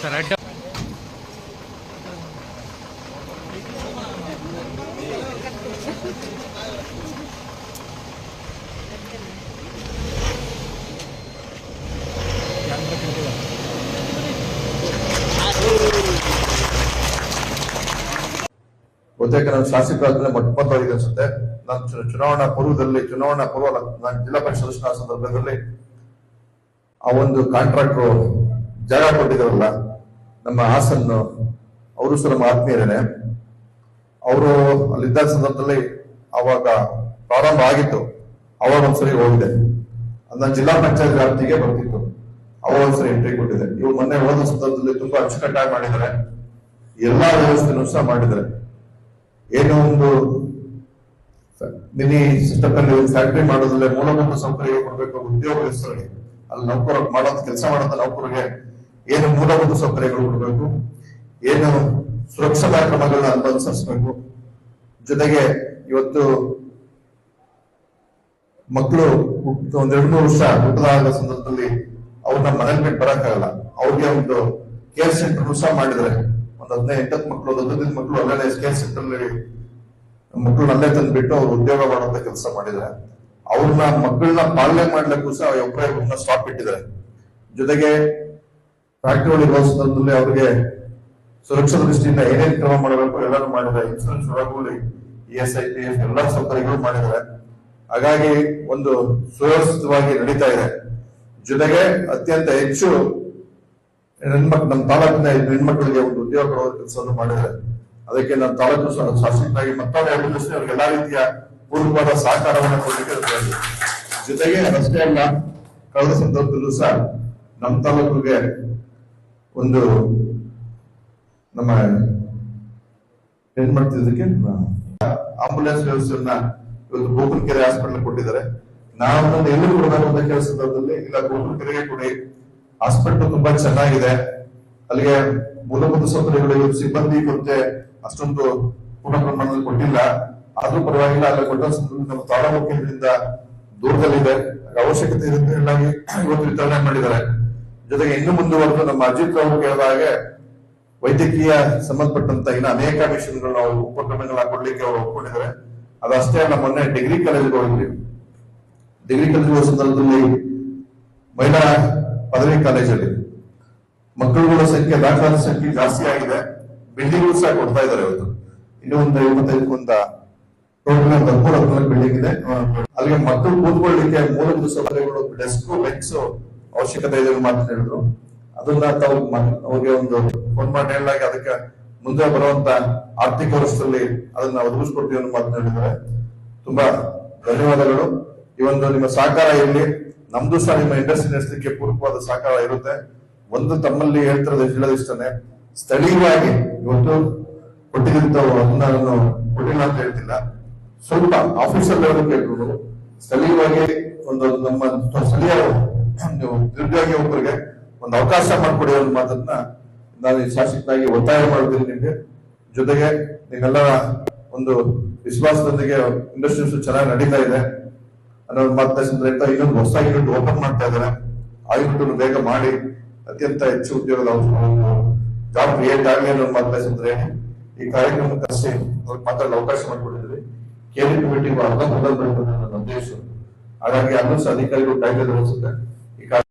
Sir ಅಡ್ಡ ಬಹುತೇಕ ನಾನು ಶಾಸಕರಾದ್ರೆ ಮೊಟ್ಟಮೊದಲಿಗೆ ಅನ್ಸುತ್ತೆ. ನಾನು ಚುನಾವಣಾ ಪೂರ್ವದಲ್ಲಿ, ಚುನಾವಣಾ ಪೂರ್ವ ನಾನು ಜಿಲ್ಲಾ ಪರಿಷತ್ ಸದಸ್ಯನ ಸಂದರ್ಭದಲ್ಲಿ ಆ ಒಂದು ಕಾಂಟ್ರಾಕ್ಟರ್ ಜಾಗ ಕೊಟ್ಟಿದ್ದಾರಲ್ಲ, ನಮ್ಮ ಹಾಸನ್ ಅವರು ಸಹ ನಮ್ಮ ಆತ್ಮೀಯರೇನೆ. ಅವರು ಅಲ್ಲಿದ್ದ ಸಂದರ್ಭದಲ್ಲಿ ಅವಾಗ ಪ್ರಾರಂಭ ಆಗಿತ್ತು. ಅವಾಗ ಒಂದ್ಸರಿ ಹೋಗಿದೆ. ನಾನು ಜಿಲ್ಲಾ ಪಂಚಾಯತ್ ವ್ಯಾಪ್ತಿಗೆ ಬರ್ತಿತ್ತು. ಅವಾಗ ಒಂದ್ಸರಿ ಎಂಟ್ರಿ ಕೊಟ್ಟಿದೆ. ಇವ್ರು ಮೊನ್ನೆ ಹೋದ ಸಂದರ್ಭದಲ್ಲಿ ತುಂಬಾ ಅಚ್ಚುಕಟ್ಟಾಗಿ ಮಾಡಿದ್ದಾರೆ. ಎಲ್ಲಾ ವ್ಯವಸ್ಥೆನೂ ಸಹ ಮಾಡಿದ್ದಾರೆ. ಏನೋ ಒಂದು ಮಿನಿ ಸಿಸ್ಟಮ್ ಫ್ಯಾಕ್ಟರಿ ಮಾಡೋದ್ರಲ್ಲಿ ಮೂಲಭೂತ ಸೌಕರ್ಯ ಕೊಡಬೇಕು ಹೆಸರಿಗೆ ಅಲ್ಲಿ ನೌಕರ ಮಾಡೋ ಕೆಲಸ ಮಾಡೋದ ನೌಕರಿಗೆ ಏನು ಮೂಲಭೂತ ಸೌಕರ್ಯಗಳು ಕೊಡಬೇಕು, ಏನು ಸುರಕ್ಷತಾ ಕ್ರಮಗಳನ್ನ ಅನುಸರಿಸಬೇಕು. ಜೊತೆಗೆ ಇವತ್ತು ಮಕ್ಕಳು ಒಂದ್ ಎರಡು ಮೂರು ವರ್ಷ ಹುಟ್ಟದಾದ ಸಂದರ್ಭದಲ್ಲಿ ಅವ್ರನ್ನ ಮನೇಲಿ ಬಿಟ್ಟು ಬರಕ್ಕಾಗಲ್ಲ. ಅವ್ರಿಗೆ ಒಂದು ಕೇರ್ ಸೆಂಟರ್ ಸಹ ಮಾಡಿದ್ದಾರೆ. ಹದಿನೈದು ಮಕ್ಕಳು ಹದಿನೈದು ಮಕ್ಕಳು ಅಲ್ಲೇ ಕೇರ್ ಸೆಂಟರ್ ಅಲ್ಲಿ ಮಕ್ಕಳು ಅಲ್ಲೇ ತಂದ್ಬಿಟ್ಟು ಅವ್ರು ಉದ್ಯೋಗ ಮಾಡುವಂತ ಕೆಲಸ ಮಾಡಿದ್ದಾರೆ ಅವ್ರನ್ನ ಮಕ್ಕಳನ್ನ ಪಾಲನೆ ಮಾಡ್ಲಿಕ್ಕೂ ಸಹ ಒಬ್ಬರನ್ನ ಸ್ಟಾಪ್ ಇಟ್ಟಿದ್ದಾರೆ. ಜೊತೆಗೆ ಫ್ಯಾಕ್ಟರಿ ಇರುವ ಸಂದರ್ಭದಲ್ಲಿ ಅವ್ರಿಗೆ ಸುರಕ್ಷತಾ ದೃಷ್ಟಿಯಿಂದ ಏನೇನು ಕ್ರಮ ಮಾಡಬೇಕು ಎಲ್ಲರೂ ಮಾಡಿದ್ದಾರೆ. Insurance ಒಳಗೂಡಿ E S I P F ಎಲ್ಲ ಸೌಕರ್ಯಗಳು ಮಾಡಿದ್ದಾರೆ. ಹಾಗಾಗಿ ಒಂದು ಸುವ್ಯವಸ್ಥಿತವಾಗಿ ನಡೀತಾ ಇದೆ. ಜೊತೆಗೆ ಅತ್ಯಂತ ಹೆಚ್ಚು ಹೆಣ್ಮಕ್ ನಮ್ಮ ತಾಲೂಕಿನ ಹೆಣ್ಮಕ್ಳಿಗೆ ಒಂದು ಉದ್ಯೋಗ ಕೊಡುವ ಕೆಲಸವನ್ನು ಮಾಡಿದ್ದಾರೆ ಅದಕ್ಕೆ ನಮ್ಮ ತಾಲೂಕು ಶಾಸಕರಾಗಿ ಮತ್ತೊಮ್ಮೆ ಅಭಿನಂದಿಸಿ ಅವ್ರಿಗೆ ಎಲ್ಲಾ ರೀತಿಯ ಪೂರ್ವವಾದ ಸಹಕಾರವನ್ನು ಕೊಡಲಿಕ್ಕೆ ಜೊತೆಗೆ ಅಷ್ಟೇ ಅಲ್ಲ ಕಳೆದ ಸಂದರ್ಭದಲ್ಲೂ ಸಹ ನಮ್ಮ ತಾಲೂಕಿಗೆ ಒಂದು ನಮ್ಮ ಏನ್ ಮಾಡ್ತಿದ್ದಕ್ಕೆ ಆಂಬುಲೆನ್ಸ್ ವ್ಯವಸ್ಥೆಯನ್ನ ಇವತ್ತು ಗೋಕುಲ್ ಕೆರೆ ಹಾಸ್ಪಿಟಲ್ ಕೊಟ್ಟಿದ್ದಾರೆ. ನಾವು ಎಲ್ಲರೂ ಎಲ್ಲಿ ಕೊಡಬೇಕು ಅಂತ ಕೆಲಸದಲ್ಲಿ ಇಲ್ಲ, ಗೋಕುಲ್ ಕೆರೆಗೆ ಕೊಡಿ. ಹಾಸ್ಪಿಟಲ್ ತುಂಬಾ ಚೆನ್ನಾಗಿದೆ. ಅಲ್ಲಿಗೆ ಮೂಲಭೂತ ಸೌಕರ್ಯಗಳು ಸಿಬ್ಬಂದಿ ಕೊರತೆ ಅಷ್ಟೊಂದು ಪೂರ್ಣ ಪ್ರಮಾಣದಲ್ಲಿ ಕೊಟ್ಟಿಲ್ಲ. ಆದ್ರೂ ಪರವಾಗಿಲ್ಲ, ಅಲ್ಲಿ ಕೊಟ್ಟ ನಮ್ಮ ಕೇಂದ್ರದಿಂದ ದೂರದಲ್ಲಿದೆ. ಅವಶ್ಯಕತೆ ಇವತ್ತು ವಿತರಣೆ ಮಾಡಿದ್ದಾರೆ. ಜೊತೆಗೆ ಇನ್ನು ಮುಂದುವರೆದು ನಮ್ಮ ಅಜಿತ್ ಅವರು ಕೇಳಿದ ಹಾಗೆ ವೈದ್ಯಕೀಯ ಸಂಬಂಧಪಟ್ಟಂತ ಇನ್ನು ಅನೇಕ ಮಿಷನ್ಗಳು ನಾವು ಉಪಕ್ರಮಗಳನ್ನ ಕೊಡ್ಲಿಕ್ಕೆ ಅವರು ಒಪ್ಕೊಂಡಿದ್ದಾರೆ. ಅದಷ್ಟೇ ನಮ್ಮ ಮೊನ್ನೆ ಡಿಗ್ರಿ ಕಾಲೇಜ್ಗೆ ಹೋಗಿದ್ವಿ. ಡಿಗ್ರಿ ಕಾಲೇಜ್ ಸಂದರ್ಭದಲ್ಲಿ ಮಹಿಳಾ ಪದವಿ ಕಾಲೇಜಲ್ಲಿ. ಮಕ್ಕಳುಗಳ ಸಂಖ್ಯೆ ದಾಖಲಾದ ಸಂಖ್ಯೆ ಜಾಸ್ತಿ ಆಗಿದೆ. ಬಿಲ್ಡಿಂಗ್ ಸಹ ಕೊಡ್ತಾ ಇದ್ದಾರೆ ಇವತ್ತು. ಇನ್ನು ಒಂದು ಐವತ್ತೈದು ಒಂದ ಟೋಟಲ್ ಒಂದು ಹದಿಮೂರು ಬಿಲ್ಡಿಂಗ್ ಇದೆ. ಅಲ್ಲಿಗೆ ಮಕ್ಕಳು ಕೂತ್ಕೊಳ್ಳಿಕ್ಕೆ ಮೂಲಭೂತ ಸೌಲಭ್ಯಗಳು ಡೆಸ್ಕ್ ಬೆಂಚ್ ಅವಶ್ಯಕತೆ ಇದೆ ಮಾತು ಹೇಳಿದ್ರು. ಅದನ್ನ ತಾವು ಅವ್ರಿಗೆ ಒಂದು ಫೋನ್ ಮಾಡಿ ಹೇಳಲಾಗಿ ಅದಕ್ಕೆ ಮುಂದೆ ಬರುವಂತ ಆರ್ಥಿಕ ವರ್ಷದಲ್ಲಿ ಅದನ್ನ ಒದಗಿಸ್ಕೊಡ್ತೀವಿ ಅನ್ನೋ ಮಾತು ಹೇಳಿದ್ದಾರೆ. ತುಂಬಾ ಧನ್ಯವಾದಗಳು. ಈ ಒಂದು ನಿಮ್ಮ ಸಹಕಾರ ಇರಲಿ, ನಮ್ದು ಸಹ ನಿಮ್ಮ ಇಂಡಸ್ಟ್ರಿ ನಡೆಸಲಿಕ್ಕೆ ಪೂರಕವಾದ ಸಹಕಾರ ಇರುತ್ತೆ. ಒಂದು ತಮ್ಮಲ್ಲಿ ಹೇಳ್ತಿರೋದು ಹೇಳೋದಿಷ್ಟೇ ಸ್ಥಳೀಯವಾಗಿ ಇವತ್ತು ಕೊಟ್ಟಿದ್ದಂತ ನಾನು ಕೊಟ್ಟಿಲ್ಲ ಅಂತ ಹೇಳ್ತಿಲ್ಲ. ಸ್ವಲ್ಪ ಆಫೀಸರ್ ಲೆವೆಲ್ ಕೇಳಿದ್ರು ಸ್ಥಳೀಯವಾಗಿ ಒಂದು ನಮ್ಮ ಸ್ಥಳೀಯ ನಿರುದ್ಯೋಗಿ ಒಬ್ಬರಿಗೆ ಒಂದು ಅವಕಾಶ ಮಾಡಿಕೊಡಿ ಒಂದು ಮಾತನ್ನ ನಾನು ಶಾಸಕನಾಗಿ ಒತ್ತಾಯ ಮಾಡ್ತೀನಿ ನಿಮಗೆ. ಜೊತೆಗೆ ನಿಮ್ಮೆಲ್ಲರ ಒಂದು ವಿಶ್ವಾಸದೊಂದಿಗೆ ಇಂಡಸ್ಟ್ರೀಸ್ ಚೆನ್ನಾಗಿ ನಡೀತಾ ಇದೆ. ಅನ್ನೋ ಮಾತನ್ನ ರೈತ ಇನ್ನೊಂದು ಹೊಸ ಯೂನಿಟ್ ಓಪನ್ ಮಾಡ್ತಾ ಇದ್ದಾರೆ. ಆ ಯೂನಿಟ್ ಬೇಗ ಮಾಡಿ, ಅತ್ಯಂತ ಹೆಚ್ಚು ಉದ್ಯೋಗದ ಜಾಬ್ ಕ್ರಿಯೇಟ್ ಆಗಲಿ ಅನ್ನೋ ಮಾತನ್ನ ಸಂದ್ರೆ ಈ ಕಾರ್ಯಕ್ರಮ ಅಷ್ಟೇ ಮಾತಾಡಲು ಅವಕಾಶ ಮಾಡಿಕೊಟ್ಟಿದ್ರಿ ಕೇಂದ್ರ ಕಮಿಟಿ ಅರ್ಧ ಮೊದಲು ಬರ್ತದೆ ನನ್ನ ಉದ್ದೇಶ. ಹಾಗಾಗಿ ಅನ್ನೂ ಸಹ ಅಧಿಕಾರಿಗಳು ಕಾಯ್ದೆ ಅನಿಸುತ್ತೆ